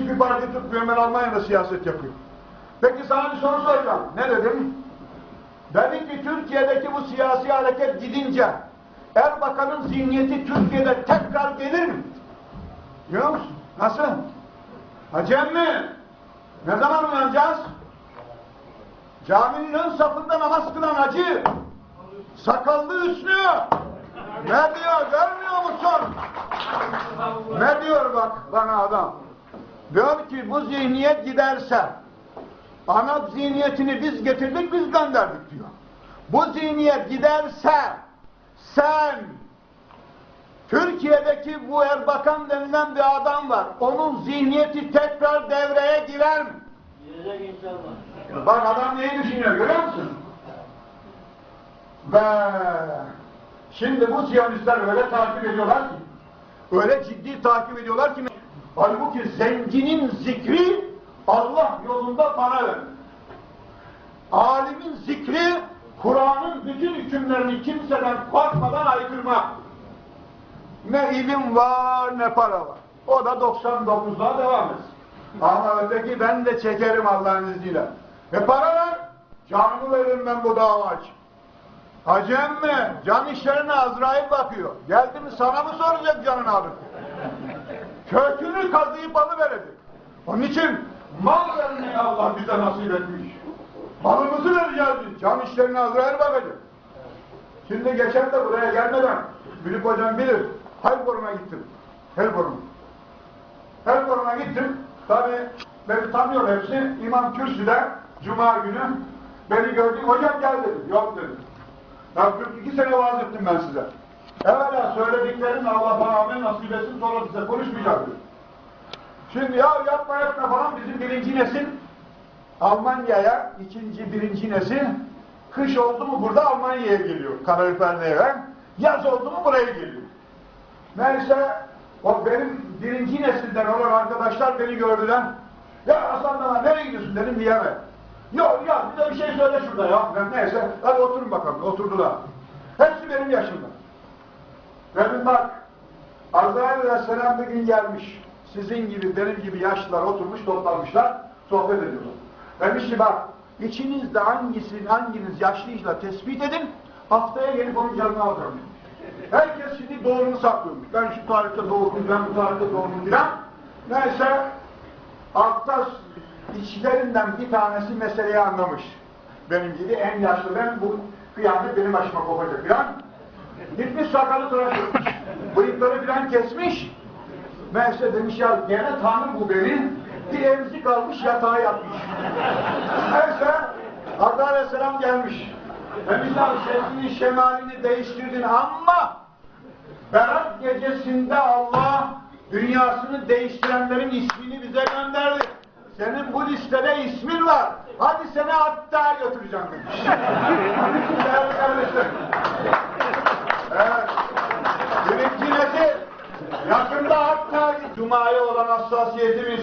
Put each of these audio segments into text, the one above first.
hiçbir parti tutmuyorum. Ben Almanya'da siyaset yapıyorum. Peki sana bir soru soracağım. Ne dedim? Dedim ki Türkiye'deki bu siyasi hareket gidince Erbakan'ın zihniyeti Türkiye'de tekrar gelir mi? Biliyor musun? Nasıl? Hacem mi? Ne zaman uyanacağız? Caminin ön safında namaz kılan hacı. Sakallı Hüsnü. Ne diyor görmüyor musun? Ne diyor bak bana adam? Diyor ki bu zihniyet giderse ana zihniyetini biz getirdik biz gönderdik diyor. Bu zihniyet giderse sen Türkiye'deki bu Erbakan denilen bir adam var. Onun zihniyeti tekrar devreye girer mi? Girecek inşallah. Bak adam neyi düşünüyor görüyor musun? Ve şimdi bu Siyonistler öyle takip ediyorlar ki, öyle ciddi takip ediyorlar ki, halbuki zenginin zikri Allah yolunda para verir. Alimin zikri Kur'an'ın bütün hükümlerini kimseden korkmadan aykırmak. Ne ilim var ne para var. O da 99'da devam etsin. Ama öteki ben de çekerim Allah'ın izniyle. E para ver. Canımı veririm ben bu dava için. Hacem mi? Can işlerine Azrail bakıyor. Geldi mi sana mı soracak canını alır? Kökünü kazıyıp alıverecek. Onun için mal vermeyi Allah bize nasip etmiş. Malımızı vereceğiz biz. Can işlerine Azrail bakacak. Şimdi geçen de buraya gelmeden Büyük hocam bilir. Helborum'a gittim. Helborum. Helborum'a gittim. Tabi beni tanıyor hepsi. İmam Kürsü'de Cuma günü beni gördü. Hocam gel dedi. Yok dedi. Ya 42 sene vaaz ettim ben size. Evvela söylediklerini Allah bana nasip etsin sonra size konuşmayacağım dedi. Şimdi ya yapma etme falan bizim birinci nesil Almanya'ya ikinci birinci nesil kış oldu mu burada Almanya'ya geliyor kaloriferlere yaz oldu mu buraya geliyor. Neyse o benim birinci nesilden olan arkadaşlar beni gördüler. Ya Hasan Dana nereye gidiyorsun dedim diyemem. Yok ya bir de bir şey söyle şurada ya. Ben neyse hadi oturun bakalım. Oturdular. Hepsi benim yaşımda. Dedim bak Azrail Aleyhisselam bir gün gelmiş. Sizin gibi benim gibi yaşlılar oturmuş toplanmışlar. Sohbet ediyorlar. Demiş ki bak içinizde hangisini hanginiz yaşlıyla tespit edin haftaya gelip onun yanına alacağım. Herkes şimdi doğrunu saklıyormuş. Ben şu tarihte doğdum, ben bu tarihte doğdum filan. Neyse altta içlerinden bir tanesi meseleyi anlamış. Benim gibi en yaşlı ben bu kıyamet benim başıma kopacak filan. Gitmiş sakalı tıraş etmiş. Bıyıkları filan kesmiş. Neyse demiş ya gene tanrı bu beni. Bir emzik almış yatağa yatmış. Neyse Arda Aleyhisselam gelmiş. Demişler şeklini şemalini değiştirdin ama Berat gecesinde Allah dünyasını değiştirenlerin ismini bize gönderdi. Senin bu listede ismin var. Hadi seni hatta götüreceğim demiş. Değerli kardeşlerim. Evet. Birinci nesil yakında hatta Cuma'ya olan hassasiyetimiz,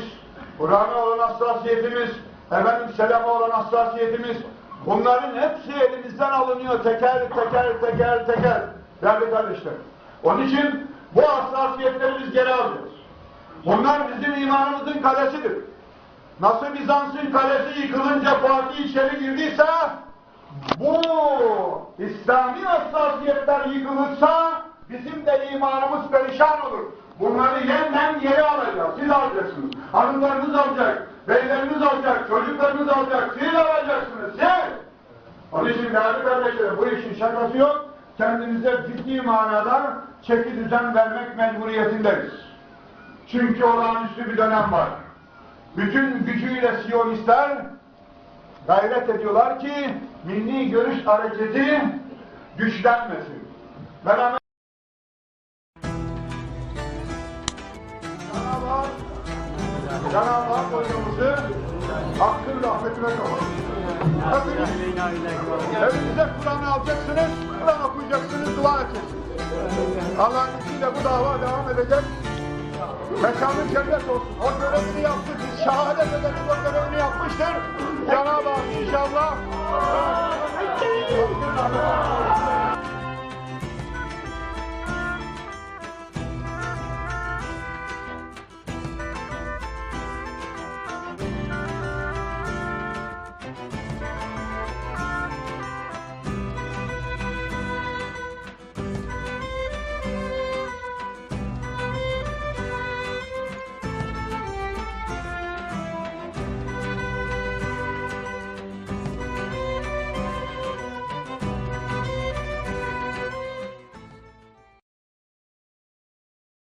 Kur'an'a olan hassasiyetimiz, efendim selama olan hassasiyetimiz, bunların hepsi elimizden alınıyor teker teker teker teker. Değerli kardeşler. Onun için bu hassasiyetleri biz geri alıyoruz. Bunlar bizim imanımızın kalesidir. Nasıl Bizans'ın kalesi yıkılınca Fatih içeri girdiyse, bu İslami hassasiyetler yıkılırsa bizim de imanımız perişan olur. Bunları yeniden geri alacağız. Siz alacaksınız. Hanımlarınız alacak. Beyleriniz alacak. Çocuklarınız alacak. Siz alacaksınız. Siz. Onun için değerli kardeşlerim bu işin şakası yok. Kendimize ciddi manada çeki düzen vermek mecburiyetindeyiz. Çünkü olağanüstü bir dönem var. Bütün gücüyle Siyonistler gayret ediyorlar ki milli görüş hareketi güçlenmesin. Ama Cenab-ı Hak hocamızı hakkın rahmetine kavuştur. Hepiniz, hepinize Kur'an'ı alacaksınız, Kur'an okuyacaksınız, dua edeceksiniz. Allah'ın izniyle bu dava devam edecek. Mekanı cennet olsun. O görevini yaptı. Biz şehadet ederiz o görevini